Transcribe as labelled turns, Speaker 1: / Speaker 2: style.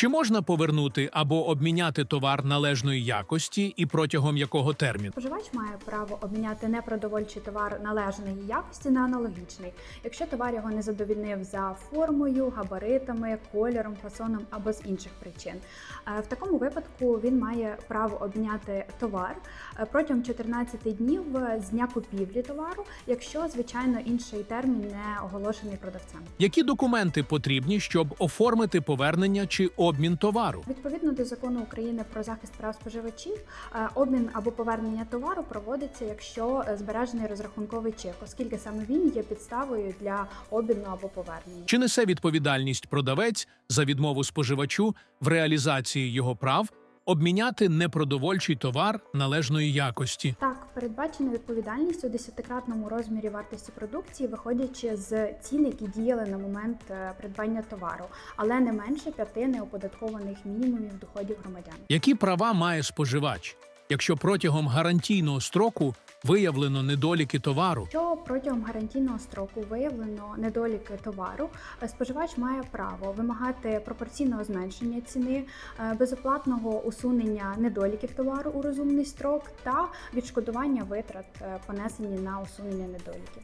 Speaker 1: Чи можна повернути або обміняти товар належної якості і протягом якого терміну?
Speaker 2: Споживач має право обміняти непродовольчий товар належної якості на аналогічний, якщо товар його не задовільнив за формою, габаритами, кольором, фасоном або з інших причин. Е, В такому випадку він має право обміняти товар е, протягом 14 днів з дня купівлі товару, якщо звичайно інший термін не оголошений продавцем.
Speaker 1: Які документи потрібні, щоб оформити повернення чи обмін товару?
Speaker 2: Відповідно до закону України про захист прав споживачів, е, обмін або повернення товару проводиться, якщо збережений розрахунковий чек, оскільки саме він є підставою для обміну або повернення.
Speaker 1: Чи несе відповідальність продавець за відмову споживачу в реалізації його прав обміняти непродовольчий товар належної якості?
Speaker 2: Так, передбачена відповідальність у десятикратному розмірі вартості продукції, виходячи з цін, які діяли на момент е, придбання товару, але не менше п'яти неоподаткованих мінімумів доходів громадян.
Speaker 1: Які права має споживач, якщо протягом гарантійного строку виявлено недоліки товару?
Speaker 2: Що протягом гарантійного строку виявлено недоліки товару, е, споживач має право вимагати пропорційного зменшення ціни, е, безоплатного усунення недоліків товару у розумний строк та відшкодування витрат, е, понесені на усунення недоліків.